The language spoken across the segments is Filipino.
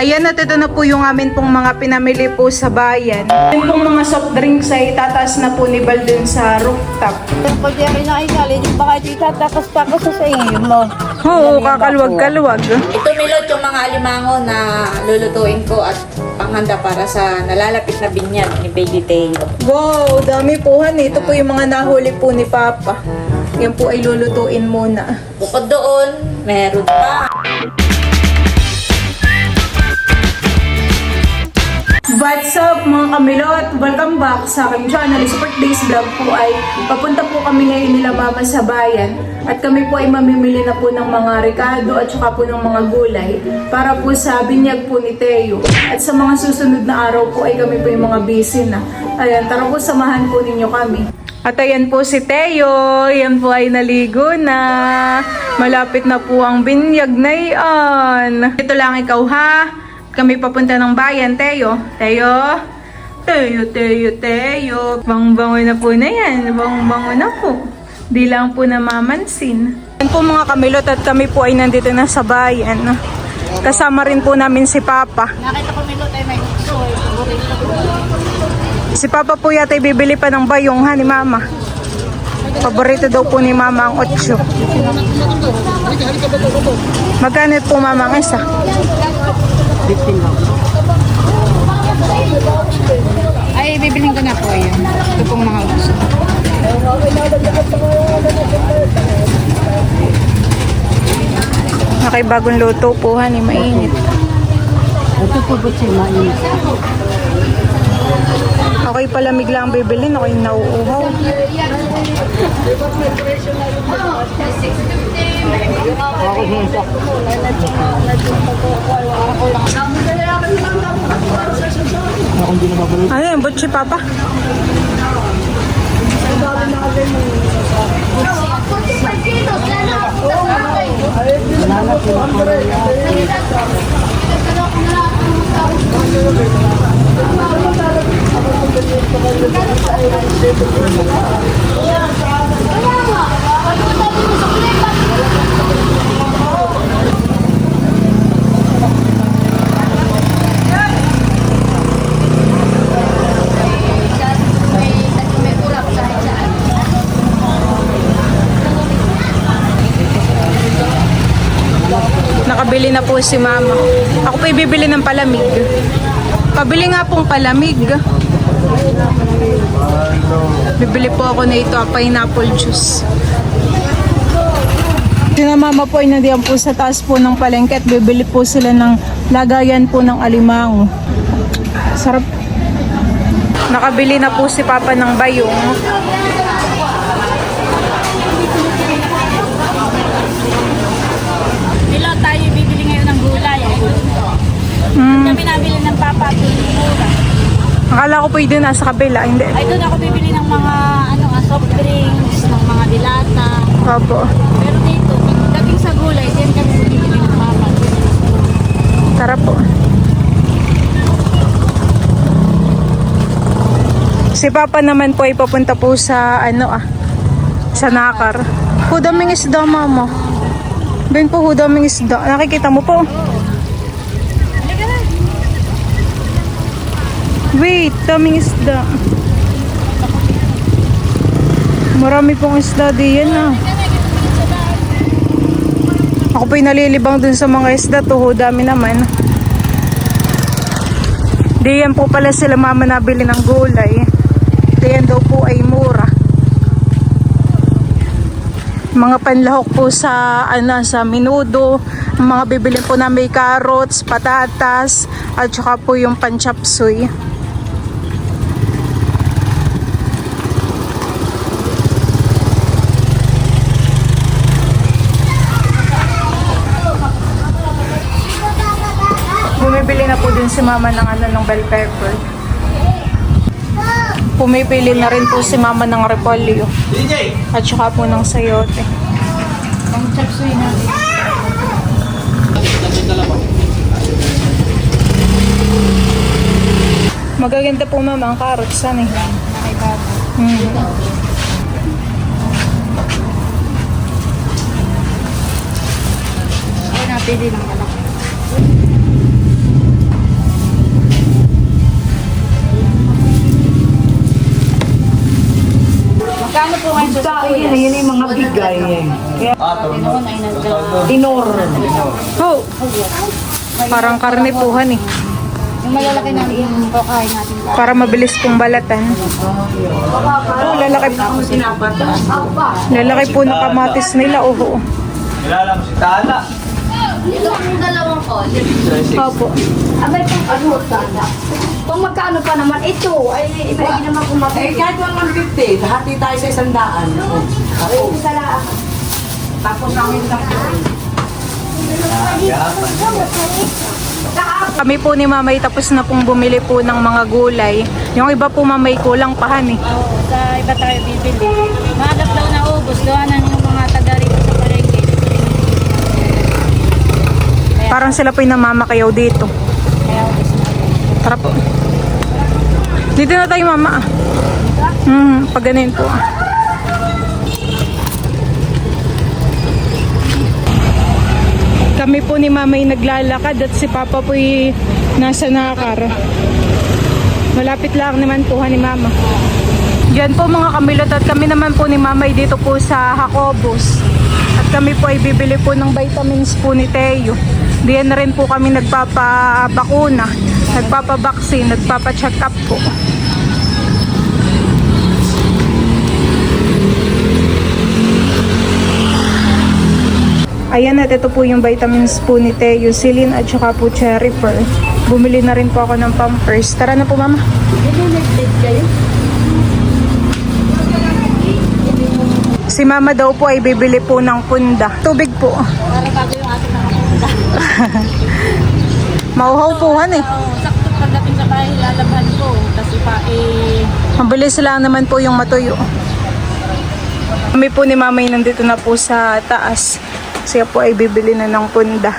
Ayan at ito na po yung amin pong mga pinamili po sa bayan. Yung pong mga soft drinks ay tataas na po ni Bal dun sa rooftop. Pag yan na yung baka di tatakas-takas sa iyo mo. Oo, kakalwag-kalwag. Ito milot yung mga alimango na lulutuin ko at panghanda para sa nalalapit na binyag ni Baby Teo. Wow, dami po han. Ito po yung mga nahuli po ni Papa. Yan po ay lulutuin muna. Bukod doon, meron pa. What's up mga kamilot? Welcome back sa aking channel. Support Days Vlog po ay papunta po kami ngayon nila mama sa bayan at kami po ay mamimili na po ng mga rekado at saka po ng mga gulay para po sa binyag po ni Teo. At sa mga susunod na araw po ay kami po yung mga busy na. Ayan, tara po samahan po ninyo kami. At ayan po si Teo, yan po ay naligo na. Malapit na po ang binyag na iyan. Ito lang ikaw ha. Kami papunta ng bayan, Teo. Teo? Teo, Teo, Teo. Bang-bango na po na yan. Bang-bango na po. Di lang po namamansin. Yan po mga kamilot at kami po ay nandito na sa bayan. Kasama rin po namin si Papa. Nakita ko milot ay may gusto. eh. Si Papa po yata ay bibili pa ng bayong ha ni Mama. Paborito daw po ni Mama ang otso. Magkano po Mama ang isa? Ay, bibilhin ko na po yun. Ito pong mga gusto. Nakibagong luto po ha ni mainit. Ito po ba siya mainit? Palamig lang ang bibilin, ako'y nauuhaw. Ano yung butchi papa? Nakabili na po si mama. Ako po bibili ng palamig. Pabili nga pong palamig. Bibili po ako na ito, pineapple juice. Sina mama po ay nandiyan po sa taas po ng palengke at bibili po sila ng lagayan po ng alimango. Sarap. Nakabili na po si Papa ng bayong. Milot tayo bibili ngayon ng gulay. Mm, Kami nabili ng papa at. Akala ko po yun nasa kabila. Hindi. Ay, doon ako bibili ng mga ano, ah, soft drinks, ng mga dilata. Opo. Pero dito, pagdating sa gulay, din kami bibili ng papa. Tara po. Si Papa naman po ay papunta po sa ano ah, sa Nakar. Hudaming isda, mama. Ben po, hudaming isda. Nakikita mo po. Wait, daming isda. Marami pong isda diyan ah. Ako po'y nalilibang dun sa mga isda to, ho, dami naman. Diyan po pala sila mama nabili ng gulay. Diyan daw po ay mura. Mga panlahok po sa ano sa minudo, mga bibili po na may carrots, patatas, at saka po yung panchapsuy. Bumibili na po din si mama ng ano ng bell pepper. Pumipili na rin po si mama ng repolyo. At saka po ng sayote. Ang chapsuy natin. Magaganda po mama ang carrots. Ano eh? Ay, papa. Hmm. Ay, napili ng malaki. Magkano po ngayon sa Sa yun, yun yung mga bigay eh. Kaya Noon ay nag... tinor. Oh, parang karnipuhan eh. Yung malalaki na yung kakain natin. Para mabilis pong balatan. Oh, lalaki, lalaki po ng kamatis nila. Oh, oh. Kilala mo si Tala. Opo. Abay, kung ano, sana. Kung magkano pa naman, ito, ay ibigay naman kung Eh, mabigay. kahit 150, hati tayo sa isang daan. Oh. Tapos, Isa lang. tapos namin lang. Kami po ni Mamay tapos na pong bumili po ng mga gulay. Yung iba po Mamay kulang pahan eh. Oo, sa iba tayo bibili. Maagap daw na ubos. Gawa na yung mga taga rito sa palengke. Parang sila po yung namamakayaw dito. Tara po. Dito na tayo mama. Hmm, pag ganun po. Kami po ni Mama ay naglalakad at si Papa po ay nasa nakar. Malapit lang naman po ni Mama. Diyan po mga kamilot at kami naman po ni Mama ay dito po sa Jacobus. At kami po ay bibili po ng vitamins po ni Teo. Diyan na rin po kami nagpapabakuna, nagpapabaksin, nagpapacheck up po. Ayan at ito po yung vitamins po ni Teo, Celine at saka po Cherry Pearl. Bumili na rin po ako ng pampers. Tara na po mama. Si mama daw po ay bibili po ng punda. Tubig po. Para bago ating nakapunda. Mauhaw po han eh. Oo, sakto pagdating sa bahay, lalabhan ko. Kasi pa eh... Mabilis lang naman po yung matuyo. Kami po ni mamay nandito na po sa taas. Siya po ay bibili na ng punda.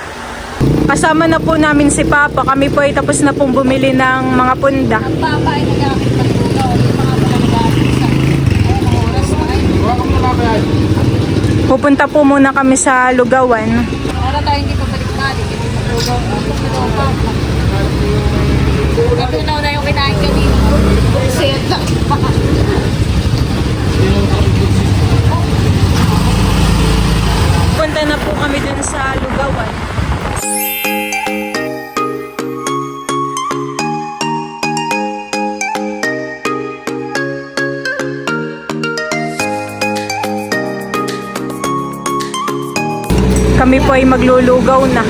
Kasama na po namin si Papa. Kami po ay tapos na pong bumili ng mga punda. Ang papa ay nag-aakit ng tugaw. Yung mga mga nag-aakit sa... Ayun, ang oras na ngayon. Pupunta po muna kami sa Lugawan. Para tayo hindi pa pa. Ito na yung kinain kanina. Set lang. Punta na po kami dun sa Lugawan. Kami po ay maglulugaw na.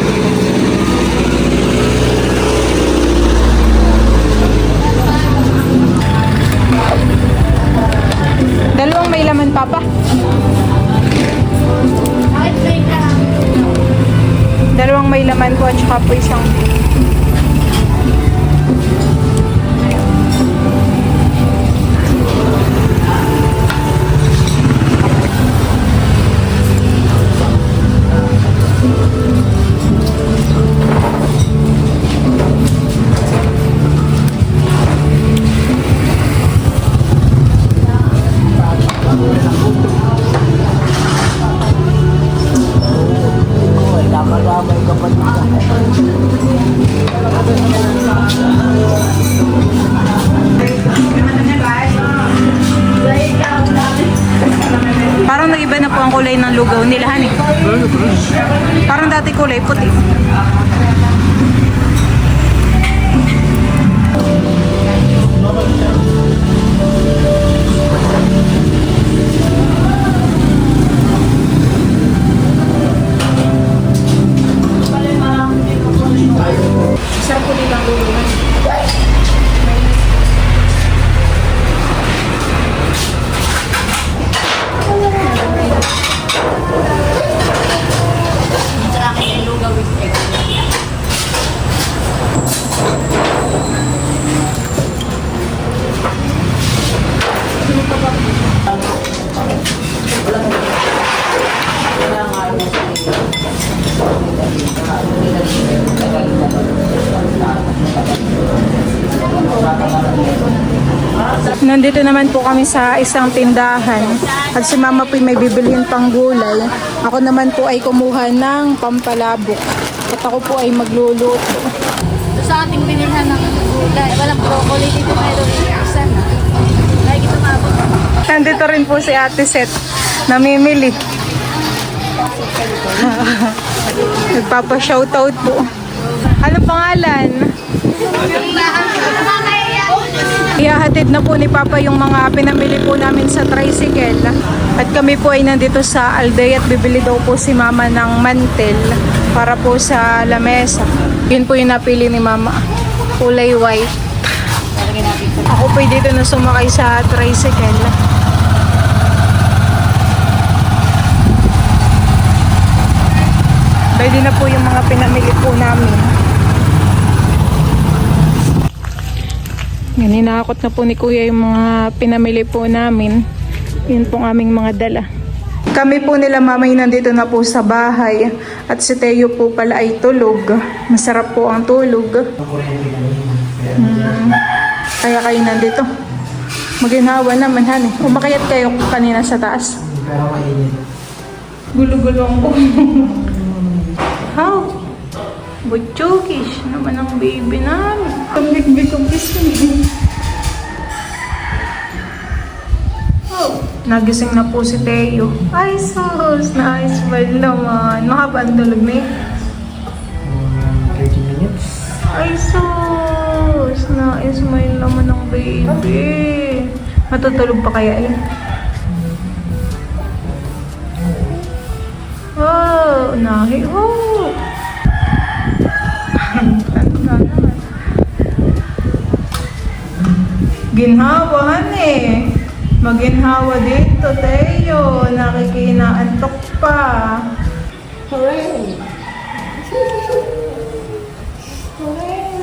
Dalawang may laman, Papa. Dalawang may laman po at saka po isang naman po kami sa isang tindahan at si mama po may bibilhin pang gulay. Ako naman po ay kumuha ng pampalabok at ako po ay magluluto. Sa ating binilhan ng gulay. Walang broccoli dito meron isa na. Lagi ito mabot. Nandito rin po si Ate Seth. Namimili. Nagpapa-shoutout po. Ano pangalan? Ihahatid na po ni Papa yung mga pinamili po namin sa tricycle. At kami po ay nandito sa Alday at bibili daw po si Mama ng mantel para po sa lamesa. Yun po yung napili ni Mama. Kulay white. Ako po dito na sumakay sa tricycle. Pwede na po yung mga pinamili po namin. Yan, hinahakot na po ni Kuya yung mga pinamili po namin. Yun pong aming mga dala. Kami po nila mamay nandito na po sa bahay at si Teo po pala ay tulog. Masarap po ang tulog. Hmm. Kaya kayo nandito. Maginawa naman, hani. Umakayat kayo kanina sa taas. Gulo-gulong po. How? Butchukish naman ang baby namin. Kambik-bikumpis yun. Oh, nagising na po si Teo. Ay, sus, nice well naman. Mahaba ang tulog na eh. Ay, sus, na-smile naman ng baby. Matutulog pa kaya eh? Oh, nahi. Oh. ano na naman? Ginhawahan eh. Maginhawa dito, Teo. Nakikinaantok pa. Hooray! Hooray!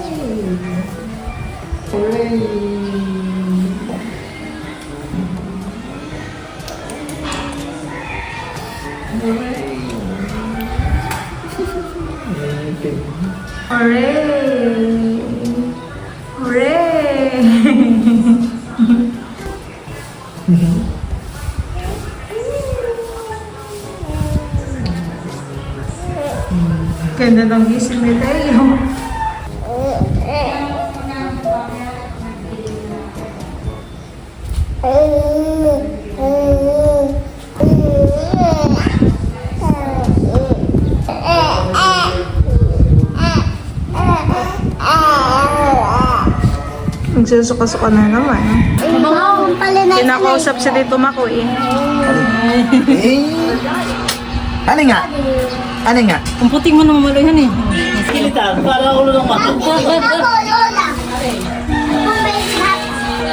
Hooray! Hooray! Ganda ng gising ni Teo. Nagsusuka-suka na naman. Kinakausap si Tito Mako eh. Ano nga? Ano nga? Ang puting mo naman malo yan eh. Kilitan, para ulo ng mata.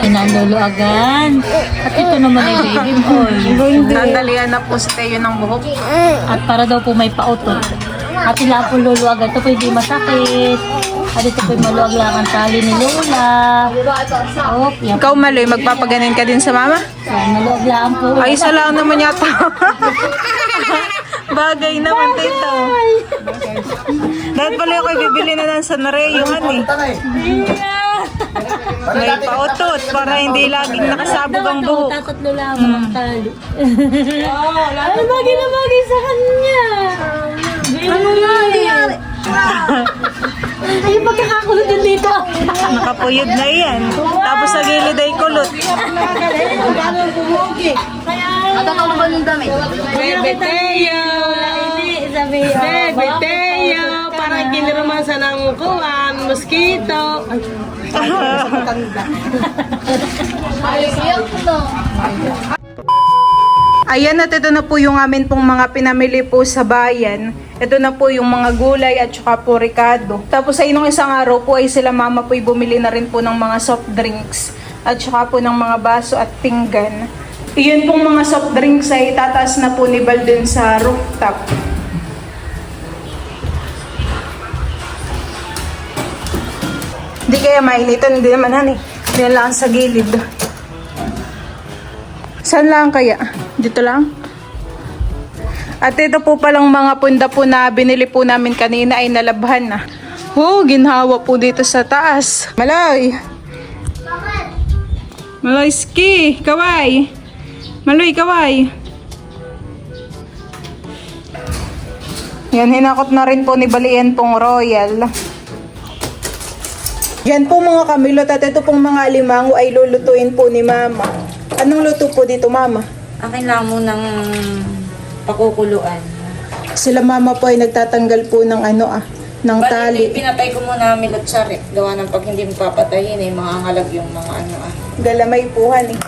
Pinaluluagan. At ito naman ay baby boy. Nandalian na po si Teo ng buhok. At para daw po may pautot. At sila po luluagan. Ito po hindi masakit. At ito po maluag lang ang tali ni Lola. Oh, yan. Ikaw maloy, magpapaganin ka din sa mama? Yan, maluag lang po. Ay, isa lang naman yata. Bagay naman, Tito. Dahil pala ako bibili na ng Sanreo, honey. May pautot para hindi laging nakasabog ang buhok. Tatatlo lang ang tali. Ano bagay na bagay sa kanya? Ano nga Ay, pagkakakulot yun dito. Nakapuyod na yan. Tapos sa gilid ay kulot. Sabi, Beteo, parang kiniraman sa ng kuwan, mosquito. Ay, Ayan at ito na po yung amin pong mga pinamili po sa bayan. Ito na po yung mga gulay at saka po ricado. Tapos sa inong isang araw po ay sila mama po ay bumili na rin po ng mga soft drinks at saka po ng mga baso at pinggan. Iyon pong mga soft drinks ay tataas na po ni Balden sa rooftop. Hindi kaya mainitan, hindi naman hani. Yan lang sa gilid. Saan lang kaya? Dito lang? At ito po palang mga punda po na binili po namin kanina ay nalabhan na. Oh, ginhawa po dito sa taas. Maloy. Maloy ski. Kaway. Maloy, kaway. Yan, hinakot na rin po ni Balien pong royal. Yan po mga kamilot at ito pong mga alimango ay lulutuin po ni mama. Anong luto po dito, mama? Akin lang munang pakukuluan. Sila mama po ay nagtatanggal po ng ano ah, ng Bali, tali. pinatay ko muna milot sa rep. Gawa ng pag hindi mo papatayin eh, mga angalag yung mga ano ah. Galamay puhan eh.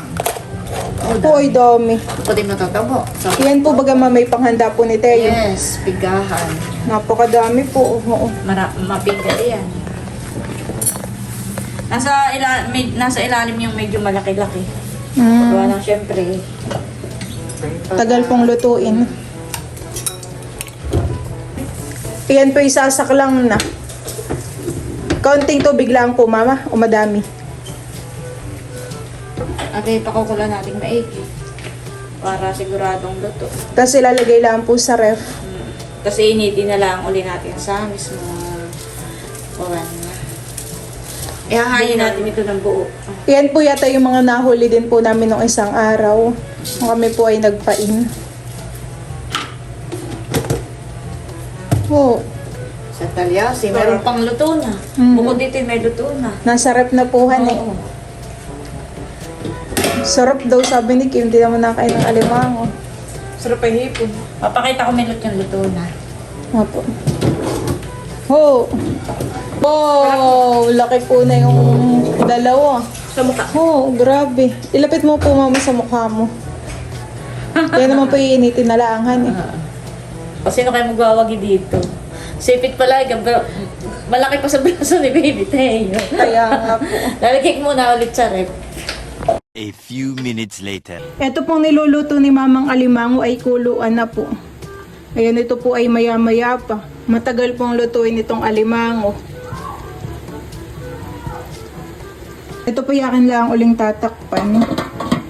Po ay dami. Pwede matatabo. So, Yan po baga may panghanda po ni Teo. yes, bigahan. Napakadami po. Oo. Mara, mabigat yan. Nasa, ila, med, nasa ilalim yung medyo malaki-laki. Mm, Gawa ng syempre. Tagal pong lutuin. Yan po isasak lang na. Kaunting tubig lang po, mama. O madami. Ate, pakukulan natin maigi. Para siguradong luto. Tapos ilalagay lang po sa ref. Mm. Kasi initin na lang uli natin sa mismo kuwan. Ihahayin natin ito ng buo. Yan po yata yung mga nahuli din po namin nung isang araw. Nung kami po ay nagpain. Oh, Sa talyasi, meron pang luto na. Mhm. Bukod dito may luto na. nasa ref na po han eh. Oo. Sarap daw sabi ni Kim, hindi naman nakain ng alimango. Sarap ay hipon. Papakita ko may luto yung luto na. Opo. Ho! Wow! Laki po na yung dalawa. Sa mukha. Oh, grabe. Ilapit mo po mama sa mukha mo. Kaya naman po iinitin na laangan eh. O sino kayo magwawagi dito? Sipit pala, gab- malaki pa sa braso ni Baby Teo. Kaya nga po. Lalagay ko muna ulit sa rep. A few minutes later. Ito pong niluluto ni Mamang Alimango ay kuluan na po. Ayan, ito po ay maya-maya pa. Matagal pong lutuin itong alimango. Ito po yakin lang uling tatakpan.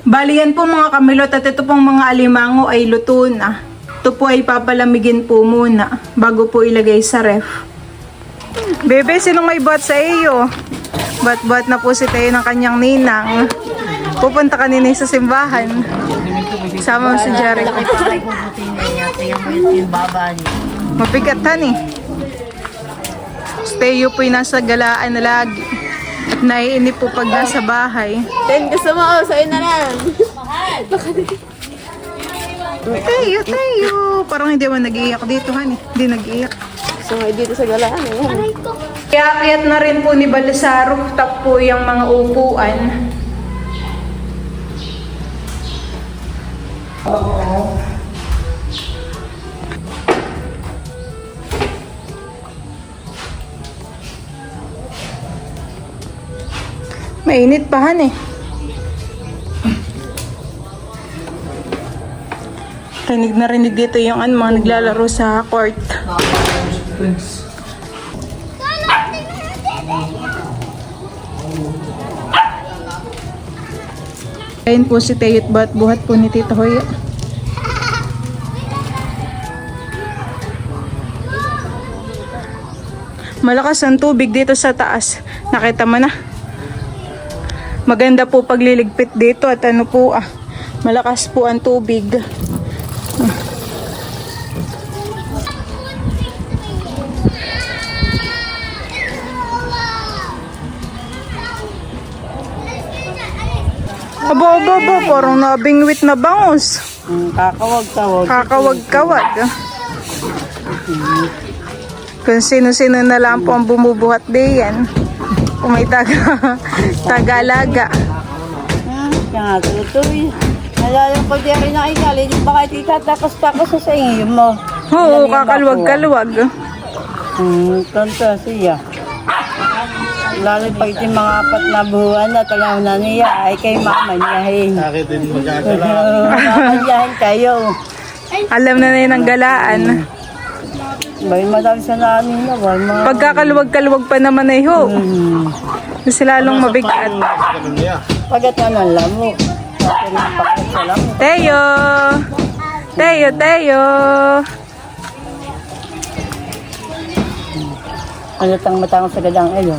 Bali yan po mga kamilot at ito pong mga alimango ay luto na. Ito po ay papalamigin po muna bago po ilagay sa ref. Bebe, sinong may bot sa iyo? Bat-bat na po si Tayo ng kanyang ninang. Pupunta kanina sa simbahan. Sama si Jericho. Mapikatan eh. Tayo po'y nasa galaan na lagi. Naiinip po pag nasa bahay. Then gusto mo, oh, sa'yo na lang. Tayo, tayo. Parang hindi man nag-iiyak dito, honey. Hindi nag-iiyak. So, ngay dito sa galaan. Ayan. Kaya na rin po ni Bala sa rooftop po yung mga upuan. Mainit pa han eh. Rinig na rinig dito yung ano, mga naglalaro sa court. Ayun po si Teyot Bat, buhat po ni Tito Hoy. Malakas ang tubig dito sa taas. Nakita mo na. Maganda po pagliligpit dito at ano po ah. Malakas po ang tubig. Aba, aba, aba, parang nabingwit na bangus. Kakawag-tawag. Kakawag-kawag. Kung sino-sino na lang po ang bumubuhat diyan. Kung may taga, taga-alaga. Kaya tutoy. Nalalang ko di rin nakikali. Di ba kayo titatakos-takos sa inyo mo? Oo, kakalwag-kalwag. Hmm, kanta siya. Lalo pag yung mga apat na buwan na talaw na niya ay kay mama niya. Hey. Bakit din magagala? mama niya kayo. Alam na na yun ang galaan. Bay madami sa namin na. Mga... Pagkakalwag-kalwag pa naman ay ho. Hmm. Kasi lalong mabigat. Ganun niya. Pagat na ng lamo. Bakit ng pakat sa lamo? Teo! Teo, Teo! Ano tang matang sa gadang ayo?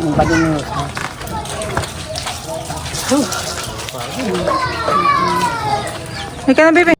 Ang pagino. May ka na, baby.